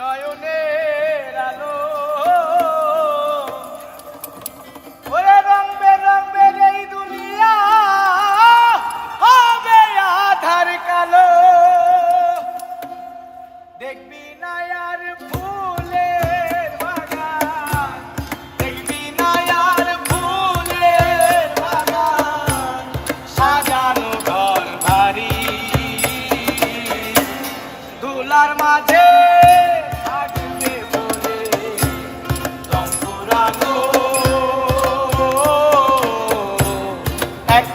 নয়নে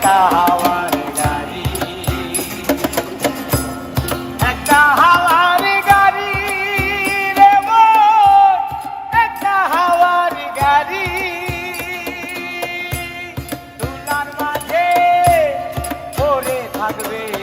একটা হাওয়ার গাড়ি। একটা হাওয়ার গাড়ি রে একটা হাওয়ার থাকবে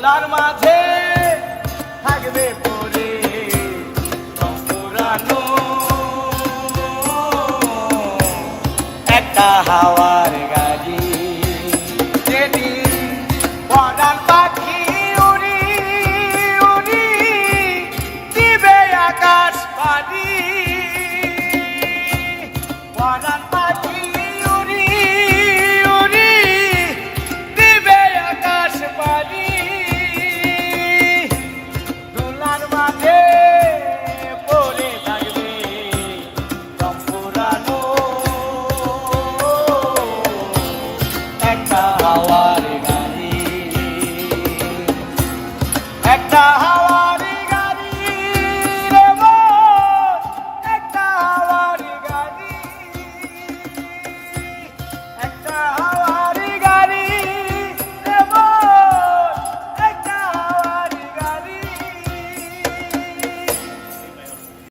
ধুলার মাঝে থাকবে পরে পুরানো একটা হাওয়ার গাড়ি যেদিন পরাণ পাখি উড়ি উড়ি দিবে আকাশ পানি। একটা